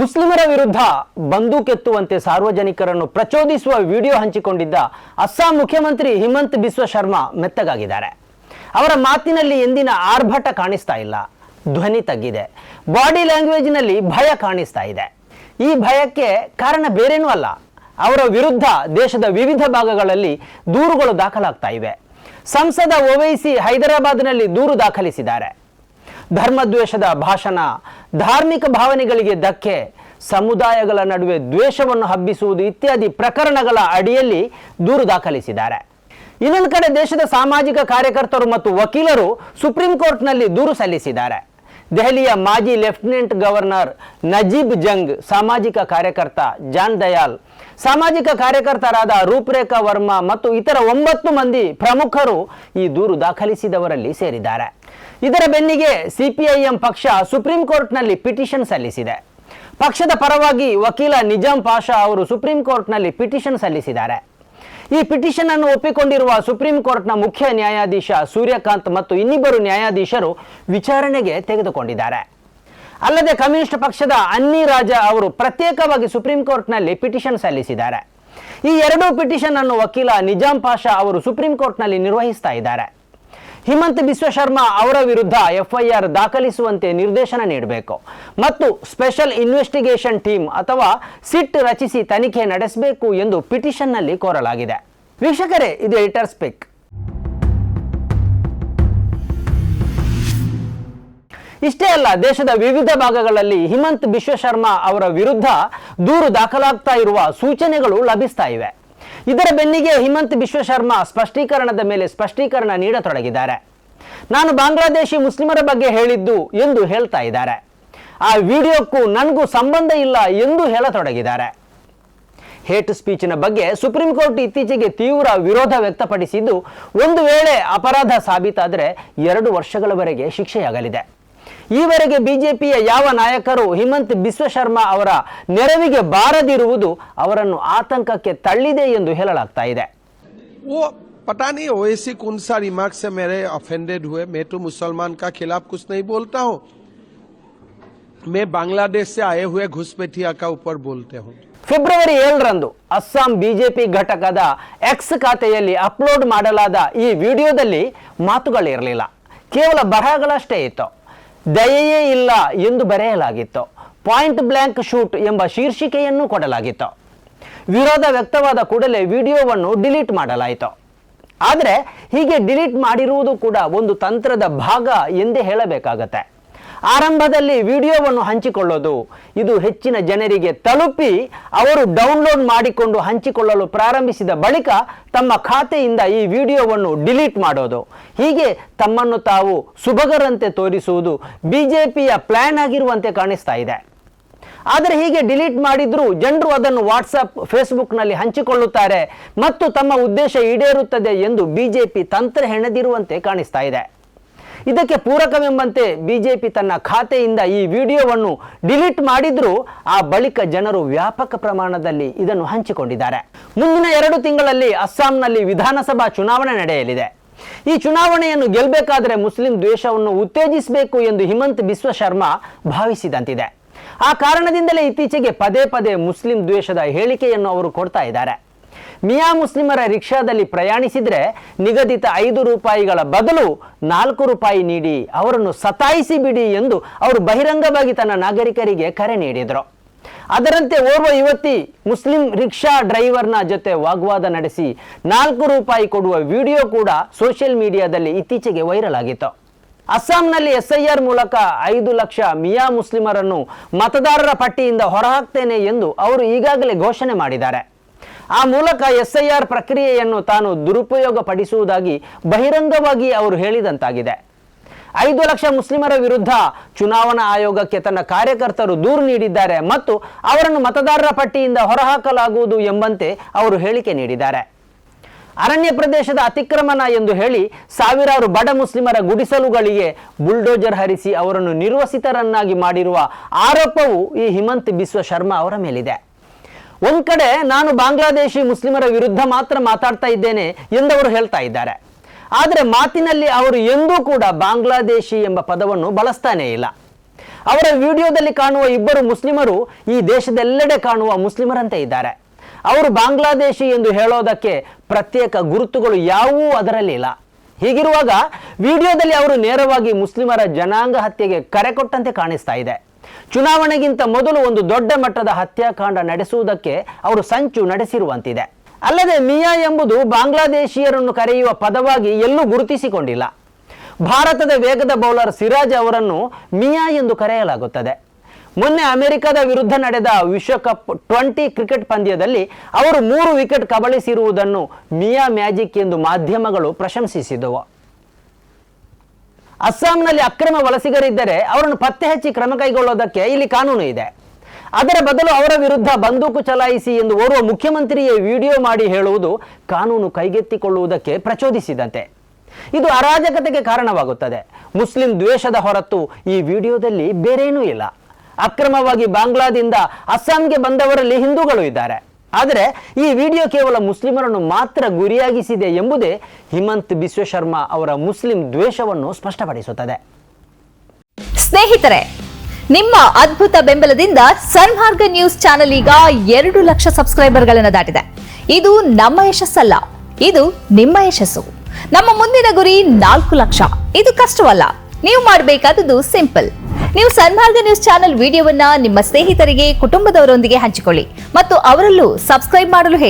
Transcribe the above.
ಮುಸ್ಲಿಮರ ವಿರುದ್ಧ ಬಂದೂಕೆತ್ತುವಂತೆ ಸಾರ್ವಜನಿಕರನ್ನು ಪ್ರಚೋದಿಸುವ ವಿಡಿಯೋ ಹಂಚಿಕೊಂಡಿದ್ದ ಅಸ್ಸಾಂ ಮುಖ್ಯಮಂತ್ರಿ ಹಿಮಂತ್ ಬಿಸ್ವ ಶರ್ಮಾ ಮೆತ್ತಗಾಗಿದ್ದಾರೆ. ಅವರ ಮಾತಿನಲ್ಲಿ ಎಂದಿನ ಆರ್ಭಟ ಕಾಣಿಸ್ತಾ ಇಲ್ಲ. ಧ್ವನಿ ತಗ್ಗಿದೆ. ಬಾಡಿ ಲ್ಯಾಂಗ್ವೇಜ್ನಲ್ಲಿ ಭಯ ಕಾಣಿಸ್ತಾ ಇದೆ. ಈ ಭಯಕ್ಕೆ ಕಾರಣ ಬೇರೇನೂ ಅಲ್ಲ. ಅವರ ವಿರುದ್ಧ ದೇಶದ ವಿವಿಧ ಭಾಗಗಳಲ್ಲಿ ದೂರುಗಳು ದಾಖಲಾಗ್ತಾ ಇವೆ. ಸಂಸದ ಓವೈಸಿ ಹೈದರಾಬಾದ್ನಲ್ಲಿ ದೂರು ದಾಖಲಿಸಿದ್ದಾರೆ. ಧರ್ಮದ್ವೇಷದ ಭಾಷಣ, ಧಾರ್ಮಿಕ ಭಾವನೆಗಳಿಗೆ ಧಕ್ಕೆ, ಸಮುದಾಯಗಳ ನಡುವೆ ದ್ವೇಷವನ್ನು ಹಬ್ಬಿಸುವುದು ಇತ್ಯಾದಿ ಪ್ರಕರಣಗಳ ಅಡಿಯಲ್ಲಿ ದೂರು ದಾಖಲಿಸಿದ್ದಾರೆ. ಇನ್ನೊಂದು ಕಡೆ ದೇಶದ ಸಾಮಾಜಿಕ ಕಾರ್ಯಕರ್ತರು ಮತ್ತು ವಕೀಲರು ಸುಪ್ರೀಂ ಕೋರ್ಟ್ನಲ್ಲಿ ದೂರು ಸಲ್ಲಿಸಿದ್ದಾರೆ. ದೆಹಲಿಯ ಮಾಜಿ ಲೆಫ್ಟಿನೆಂಟ್ ಗವರ್ನರ್ ನಜೀಬ್ ಜಂಗ್, ಸಾಮಾಜಿಕ ಕಾರ್ಯಕರ್ತ ಜಾನ್ ದಯಾಲ್ ಸಾಮಾಜಿಕ ಕಾರ್ಯಕರ್ತರಾದ ರೂಪರೇಖಾ ವರ್ಮಾ ಮತ್ತು ಇತರ ಒಂಬತ್ತು ಮಂದಿ ಪ್ರಮುಖರು ಈ ದೂರು ದಾಖಲಿಸಿದವರಲ್ಲಿ ಸೇರಿದ್ದಾರೆ. ಇದರ ಬೆನ್ನಿಗೆ ಸಿಪಿಐಎಂ ಪಕ್ಷ ಸುಪ್ರೀಂ ಕೋರ್ಟ್ನಲ್ಲಿ ಪಿಟಿಷನ್ ಸಲ್ಲಿಸಿದೆ. ಪಕ್ಷದ ಪರವಾಗಿ ವಕೀಲ ನಿಜಾಂ ಪಾಷಾ ಅವರು ಸುಪ್ರೀಂ ಕೋರ್ಟ್ನಲ್ಲಿ ಪಿಟಿಷನ್ ಸಲ್ಲಿಸಿದ್ದಾರೆ. ಈ ಪಿಟಿಷನ್ ಅನ್ನು ಒಪ್ಪಿಕೊಂಡಿರುವ ಸುಪ್ರೀಂ ಕೋರ್ಟ್ನ ಮುಖ್ಯ ನ್ಯಾಯಾಧೀಶ ಸೂರ್ಯಕಾಂತ್ ಮತ್ತು ಇನ್ನಿಬ್ಬರು ನ್ಯಾಯಾಧೀಶರು ವಿಚಾರಣೆಗೆ ತೆಗೆದುಕೊಂಡಿದ್ದಾರೆ. ಅಲ್ಲದೆ ಕಮ್ಯುನಿಸ್ಟ್ ಪಕ್ಷದ ಅನ್ನಿ ರಾಜ ಅವರು ಪ್ರತ್ಯೇಕವಾಗಿ ಸುಪ್ರೀಂ ಕೋರ್ಟ್ನಲ್ಲಿ ಪಿಟಿಷನ್ ಸಲ್ಲಿಸಿದ್ದಾರೆ. ಈ ಎರಡೂ ಪಿಟಿಷನ್ ಅನ್ನು ವಕೀಲ ನಿಜಾಂ ಪಾಷಾ ಅವರು ಸುಪ್ರೀಂ ಕೋರ್ಟ್ನಲ್ಲಿ ನಿರ್ವಹಿಸ್ತಾ ಇದ್ದಾರೆ. ಹಿಮಂತ್ ಬಿಸ್ವ ಶರ್ಮಾ ಅವರ ವಿರುದ್ಧ ಎಫ್ಐಆರ್ ದಾಖಲಿಸುವಂತೆ ನಿರ್ದೇಶನ ನೀಡಬೇಕು. ಮತ್ತು ಸ್ಪೆಷಲ್ ಇನ್ವೆಸ್ಟಿಗೇಷನ್ ಟೀಮ್ ಅಥವಾ ಸಿಟ್ ರಚಿಸಿ ತನಿಖೆ ನಡೆಸಬೇಕು ಎಂದು ಪಿಟಿಷನ್ನಲ್ಲಿ ಕೋರಲಾಗಿದೆ. ವೀಕ್ಷಕರೇ, ಇದು ಎಡಿಟರ್ ಸ್ಪೆಕ್ ಇಷ್ಟೇ ಅಲ್ಲ, ದೇಶದ ವಿವಿಧ ಭಾಗಗಳಲ್ಲಿ ಹಿಮಂತ್ ಬಿಶ್ವ ಶರ್ಮಾ ಅವರ ವಿರುದ್ಧ ದೂರು ದಾಖಲಾಗ್ತಾ ಇರುವ ಸೂಚನೆಗಳು ಲಭಿಸ್ತಾ ಇವೆ. ಇದರ ಬೆನ್ನಿಗೆ ಹಿಮಂತ್ ಬಿಶ್ವ ಶರ್ಮಾ ಸ್ಪಷ್ಟೀಕರಣದ ಮೇಲೆ ಸ್ಪಷ್ಟೀಕರಣ ನೀಡತೊಡಗಿದ್ದಾರೆ. ನಾನು ಬಾಂಗ್ಲಾದೇಶಿ ಮುಸ್ಲಿಮರ ಬಗ್ಗೆ ಹೇಳಿದ್ದು ಎಂದು ಹೇಳ್ತಾ ಇದ್ದಾರೆ. ಆ ವಿಡಿಯೋಕ್ಕೂ ನನಗೂ ಸಂಬಂಧ ಇಲ್ಲ ಎಂದು ಹೇಳತೊಡಗಿದ್ದಾರೆ. ಹೇಟ್ ಸ್ಪೀಚಿನ ಬಗ್ಗೆ ಸುಪ್ರೀಂ ಕೋರ್ಟ್ ಇತ್ತೀಚೆಗೆ ತೀವ್ರ ವಿರೋಧ ವ್ಯಕ್ತಪಡಿಸಿದ್ದು, ಒಂದು ವೇಳೆ ಅಪರಾಧ ಸಾಬೀತಾದರೆ ಎರಡು ವರ್ಷಗಳವರೆಗೆ ಶಿಕ್ಷೆಯಾಗಲಿದೆ. ಈವರೆಗೆ ಬಿಜೆಪಿಯ ಯಾವ ನಾಯಕರು ಹಿಮಂತ್ ಬಿಸ್ವ ಶರ್ಮಾ ಅವರ ನೆರವಿಗೆ ಬಾರದಿರುವುದು ಅವರನ್ನು ಆತಂಕಕ್ಕೆ ತಳ್ಳಿದೆ ಎಂದು ಹೇಳಲಾಗ್ತಾ ಇದೆ वो पता नहीं ओएसी कौन सा रिमार्क से मेरे ऑफेंडेड हुए मैं तो मुसलमान का खिलाफ कुछ नहीं बोलता हूँ मैं बांग्लादेश से आए हुए घुसपैठिया का ऊपर बोलते हूँ ಫೆಬ್ರವರಿ ಏಳರಂದು ಅಸ್ಸಾಂ ಬಿಜೆಪಿ ಘಟಕದ ಎಕ್ಸ್ ಖಾತೆಯಲ್ಲಿ ಅಪ್ಲೋಡ್ ಮಾಡಲಾದ ಈ ವಿಡಿಯೋದಲ್ಲಿ ಮಾತುಗಳಿರಲಿಲ್ಲ ಕೇವಲ ಬರಹಗಳಷ್ಟೇ ಇತ್ತು ದಯೆಯೇ ಇಲ್ಲ ಎಂದು ಬರೆಯಲಾಗಿತ್ತು. ಪಾಯಿಂಟ್ ಬ್ಲ್ಯಾಂಕ್ ಶೂಟ್ ಎಂಬ ಶೀರ್ಷಿಕೆಯನ್ನು ಕೊಡಲಾಗಿತ್ತು. ವಿರೋಧ ವ್ಯಕ್ತವಾದ ಕೂಡಲೇ ವಿಡಿಯೋವನ್ನು ಡಿಲೀಟ್ ಮಾಡಲಾಯಿತು. ಆದರೆ ಹೀಗೆ ಡಿಲೀಟ್ ಮಾಡಿರುವುದು ಕೂಡ ಒಂದು ತಂತ್ರದ ಭಾಗ ಎಂದೇ ಹೇಳಬೇಕಾಗತ್ತೆ. ಆರಂಭದಲ್ಲಿ ವಿಡಿಯೋವನ್ನು ಹಂಚಿಕೊಳ್ಳೋದು. ಇದು ಹೆಚ್ಚಿನ ಜನರಿಗೆ ತಲುಪಿ ಅವರು ಡೌನ್ಲೋಡ್ ಮಾಡಿಕೊಂಡು ಹಂಚಿಕೊಳ್ಳಲು ಪ್ರಾರಂಭಿಸಿದ ಬಳಿಕ ತಮ್ಮ ಖಾತೆಯಿಂದ ಈ ವಿಡಿಯೋವನ್ನು ಡಿಲೀಟ್ ಮಾಡೋದು. ಹೀಗೆ ತಮ್ಮನ್ನು ತಾವು ಸುಭಗರಂತೆ ತೋರಿಸುವುದು ಬಿಜೆಪಿಯ ಪ್ಲ್ಯಾನ್ ಆಗಿರುವಂತೆ ಕಾಣಿಸ್ತಾ ಇದೆ. ಆದರೆ ಹೀಗೆ ಡಿಲೀಟ್ ಮಾಡಿದ್ರೂ ಜನರು ಅದನ್ನು ವಾಟ್ಸಪ್ ಫೇಸ್ಬುಕ್ನಲ್ಲಿ ಹಂಚಿಕೊಳ್ಳುತ್ತಾರೆ ಮತ್ತು ತಮ್ಮ ಉದ್ದೇಶ ಈಡೇರುತ್ತದೆ ಎಂದು ಬಿಜೆಪಿ ತಂತ್ರ ಹೆಣೆದಿರುವಂತೆ ಕಾಣಿಸ್ತಾ ಇದೆ. ಇದಕ್ಕೆ ಪೂರಕವೆಂಬಂತೆ ಬಿಜೆಪಿ ತನ್ನ ಖಾತೆಯಿಂದ ಈ ವಿಡಿಯೋವನ್ನು ಡಿಲೀಟ್ ಮಾಡಿದ್ರೂ. ಆ ಬಳಿಕ ಜನರು ವ್ಯಾಪಕ ಪ್ರಮಾಣದಲ್ಲಿ ಇದನ್ನು ಹಂಚಿಕೊಂಡಿದ್ದಾರೆ. ಮುಂದಿನ ಎರಡು ತಿಂಗಳಲ್ಲಿ ಅಸ್ಸಾಂನಲ್ಲಿ ವಿಧಾನಸಭಾ ಚುನಾವಣೆ ನಡೆಯಲಿದೆ. ಈ ಚುನಾವಣೆಯನ್ನು ಗೆಲ್ಲಬೇಕಾದರೆ ಮುಸ್ಲಿಂ ದ್ವೇಷವನ್ನು ಉತ್ತೇಜಿಸಬೇಕು ಎಂದು ಹಿಮಂತ್ ಬಿಸ್ವ ಶರ್ಮಾ ಭಾವಿಸಿದಂತಿದೆ. ಆ ಕಾರಣದಿಂದಲೇ ಇತ್ತೀಚೆಗೆ ಪದೇ ಪದೇ ಮುಸ್ಲಿಂ ದ್ವೇಷದ ಹೇಳಿಕೆಯನ್ನು ಅವರು ಕೊಡ್ತಾ ಇದ್ದಾರೆ. ಮಿಯಾ ಮುಸ್ಲಿಮರ ರಿಕ್ಷಾದಲ್ಲಿ ಪ್ರಯಾಣಿಸಿದರೆ ನಿಗದಿತ ಐದು ರೂಪಾಯಿಗಳ ಬದಲು ನಾಲ್ಕು ರೂಪಾಯಿ ನೀಡಿ ಅವರನ್ನು ಸತಾಯಿಸಿ ಬಿಡಿ ಎಂದು ಅವರು ಬಹಿರಂಗವಾಗಿ ತನ್ನ ನಾಗರಿಕರಿಗೆ ಕರೆ ನೀಡಿದರು. ಅದರಂತೆ ಓರ್ವ ಯುವತಿ ಮುಸ್ಲಿಂ ರಿಕ್ಷಾ ಡ್ರೈವರ್ನ ಜೊತೆ ವಾಗ್ವಾದ ನಡೆಸಿ ನಾಲ್ಕು ರೂಪಾಯಿ ಕೊಡುವ ವಿಡಿಯೋ ಕೂಡ ಸೋಷಿಯಲ್ ಮೀಡಿಯಾದಲ್ಲಿ ಇತ್ತೀಚೆಗೆ ವೈರಲ್ ಆಗಿತ್ತು ಅಸ್ಸಾಂನಲ್ಲಿ ಎಸ್ಐಆರ್ ಮೂಲಕ ಐದು ಲಕ್ಷ ಮಿಯಾ ಮುಸ್ಲಿಮರನ್ನು ಮತದಾರರ ಪಟ್ಟಿಯಿಂದ ಹೊರಹಾಕ್ತೇನೆ ಎಂದು ಅವರು ಈಗಾಗಲೇ ಘೋಷಣೆ ಮಾಡಿದ್ದಾರೆ. ಆ ಮೂಲಕ ಎಸ್ಐಆರ್ ಪ್ರಕ್ರಿಯೆಯನ್ನು ತಾನು ದುರುಪಯೋಗ ಪಡಿಸುವುದಾಗಿ ಬಹಿರಂಗವಾಗಿ ಅವರು ಹೇಳಿದಂತಾಗಿದೆ. ಐದು ಲಕ್ಷ ಮುಸ್ಲಿಮರ ವಿರುದ್ಧ ಚುನಾವಣಾ ಆಯೋಗಕ್ಕೆ ತನ್ನ ಕಾರ್ಯಕರ್ತರು ದೂರು ನೀಡಿದ್ದಾರೆ ಮತ್ತು ಅವರನ್ನು ಮತದಾರರ ಪಟ್ಟಿಯಿಂದ ಹೊರಹಾಕಲಾಗುವುದು ಎಂಬಂತೆ ಅವರು ಹೇಳಿಕೆ ನೀಡಿದ್ದಾರೆ. ಅರಣ್ಯ ಪ್ರದೇಶದ ಅತಿಕ್ರಮಣ ಎಂದು ಹೇಳಿ ಸಾವಿರಾರು ಬಡ ಮುಸ್ಲಿಮರ ಗುಡಿಸಲುಗಳಿಗೆ ಬುಲ್ಡೋಜರ್ ಹರಿಸಿ ಅವರನ್ನು ನಿರ್ವಸಿತರನ್ನಾಗಿ ಮಾಡಿರುವ ಆರೋಪವು ಈ ಹಿಮಂತ್ ಬಿಸ್ವ ಶರ್ಮಾ ಅವರ ಮೇಲಿದೆ. ಒಂದ್ ಕಡೆ ನಾನು ಬಾಂಗ್ಲಾದೇಶಿ ಮುಸ್ಲಿಮರ ವಿರುದ್ಧ ಮಾತ್ರ ಮಾತಾಡ್ತಾ ಇದ್ದೇನೆ ಎಂದವರು ಹೇಳ್ತಾ ಇದ್ದಾರೆ. ಆದರೆ ಮಾತಿನಲ್ಲಿ ಅವರು ಎಂದೂ ಕೂಡ ಬಾಂಗ್ಲಾದೇಶಿ ಎಂಬ ಪದವನ್ನು ಬಳಸ್ತಾನೇ ಇಲ್ಲ. ಅವರ ವಿಡಿಯೋದಲ್ಲಿ ಕಾಣುವ ಇಬ್ಬರು ಮುಸ್ಲಿಮರು ಈ ದೇಶದೆಲ್ಲೆಡೆ ಕಾಣುವ ಮುಸ್ಲಿಮರಂತೆ ಇದ್ದಾರೆ. ಅವರು ಬಾಂಗ್ಲಾದೇಶಿ ಎಂದು ಹೇಳೋದಕ್ಕೆ ಪ್ರತ್ಯೇಕ ಗುರುತುಗಳು ಯಾವುವೂ ಅದರಲ್ಲಿ ಇಲ್ಲ. ಹೀಗಿರುವಾಗ ವಿಡಿಯೋದಲ್ಲಿ ಅವರು ನೇರವಾಗಿ ಮುಸ್ಲಿಮರ ಜನಾಂಗ ಹತ್ಯೆಗೆ ಕರೆ ಕೊಟ್ಟಂತೆ ಕಾಣಿಸ್ತಾ ಇದೆ. ಚುನಾವಣೆಗಿಂತ ಮೊದಲು ಒಂದು ದೊಡ್ಡ ಮಟ್ಟದ ಹತ್ಯಾಕಾಂಡ ನಡೆಸುವುದಕ್ಕೆ ಅವರು ಸಂಚು ನಡೆಸಿರುವಂತಿದೆ. ಅಲ್ಲದೆ ಮಿಯಾ ಎಂಬುದು ಬಾಂಗ್ಲಾದೇಶಿಯರನ್ನು ಕರೆಯುವ ಪದವಾಗಿ ಎಲ್ಲೂ ಗುರುತಿಸಿಕೊಂಡಿಲ್ಲ. ಭಾರತದ ವೇಗದ ಬೌಲರ್ ಸಿರಾಜ್ ಅವರನ್ನು ಮಿಯಾ ಎಂದು ಕರೆಯಲಾಗುತ್ತದೆ. ಮೊನ್ನೆ ಅಮೆರಿಕದ ವಿರುದ್ಧ ನಡೆದ ವಿಶ್ವಕಪ್ ಟ್ವೆಂಟಿ ಕ್ರಿಕೆಟ್ ಪಂದ್ಯದಲ್ಲಿ ಅವರು ಮೂರು ವಿಕೆಟ್ ಕಬಳಿಸಿರುವುದನ್ನು ಮಿಯಾ ಮ್ಯಾಜಿಕ್ ಎಂದು ಮಾಧ್ಯಮಗಳು ಪ್ರಶಂಸಿಸಿದವು. ಅಸ್ಸಾಂನಲ್ಲಿ ಅಕ್ರಮ ವಲಸಿಗರಿದ್ದರೆ ಅವರನ್ನು ಪತ್ತೆ ಹಚ್ಚಿ ಕ್ರಮ ಕೈಗೊಳ್ಳೋದಕ್ಕೆ ಇಲ್ಲಿ ಕಾನೂನು ಇದೆ. ಅದರ ಬದಲು ಅವರ ವಿರುದ್ಧ ಬಂದೂಕು ಚಲಾಯಿಸಿ ಎಂದು ಓರ್ವ ಮುಖ್ಯಮಂತ್ರಿಯೇ ವಿಡಿಯೋ ಮಾಡಿ ಹೇಳುವುದು ಕಾನೂನು ಕೈಗೆತ್ತಿಕೊಳ್ಳುವುದಕ್ಕೆ ಪ್ರಚೋದಿಸಿದಂತೆ. ಇದು ಅರಾಜಕತೆಗೆ ಕಾರಣವಾಗುತ್ತದೆ. ಮುಸ್ಲಿಂ ದ್ವೇಷದ ಹೊರತು ಈ ವಿಡಿಯೋದಲ್ಲಿ ಬೇರೇನೂ ಇಲ್ಲ. ಅಕ್ರಮವಾಗಿ ಬಾಂಗ್ಲಾದಿಂದ ಅಸ್ಸಾಂಗೆ ಬಂದವರಲ್ಲಿ ಹಿಂದೂಗಳು ಇದ್ದಾರೆ. ಆದರೆ ಈ ವಿಡಿಯೋ ಕೇವಲ ಮುಸ್ಲಿಮರನ್ನು ಮಾತ್ರ ಗುರಿಯಾಗಿಸಿದೆ ಎಂಬುದೇ ಹಿಮಂತ್ ವಿಶ್ವ ಶರ್ಮಾ ಅವರ ಮುಸ್ಲಿಂ ದ್ವೇಷವನ್ನು ಸ್ಪಷ್ಟಪಡಿಸುತ್ತದೆ. ಸ್ನೇಹಿತರೆ, ನಿಮ್ಮ ಅದ್ಭುತ ಬೆಂಬಲದಿಂದ ಸನ್ಮಾರ್ಗ ನ್ಯೂಸ್ ಚಾನೆಲ್ ಈಗ ಎರಡು ಲಕ್ಷ ಸಬ್ಸ್ಕ್ರೈಬರ್ಗಳನ್ನು ದಾಟಿದೆ. ಇದು ನಮ್ಮ ಯಶಸ್ಸಲ್ಲ, ಇದು ನಿಮ್ಮ ಯಶಸ್ಸು. ನಮ್ಮ ಮುಂದಿನ ಗುರಿ ನಾಲ್ಕು ಲಕ್ಷ. ಇದು ಕಷ್ಟವಲ್ಲ, ನೀವು ಮಾಡಬೇಕಾದದ್ದು ಸಿಂಪಲ್. ನೀವು ಸನ್ಮಾರ್ಗ ನ್ಯೂಸ್ ಚಾನೆಲ್ ವಿಡಿಯೋವನ್ನ ನಿಮ್ಮ ಸ್ನೇಹಿತರಿಗೆ ಕುಟುಂಬದವರೊಂದಿಗೆ ಹಂಚಿಕೊಳ್ಳಿ ಮತ್ತು ಅವರಲ್ಲೂ ಸಬ್ಸ್ಕ್ರೈಬ್ ಮಾಡಲು ಹೇಳಿ.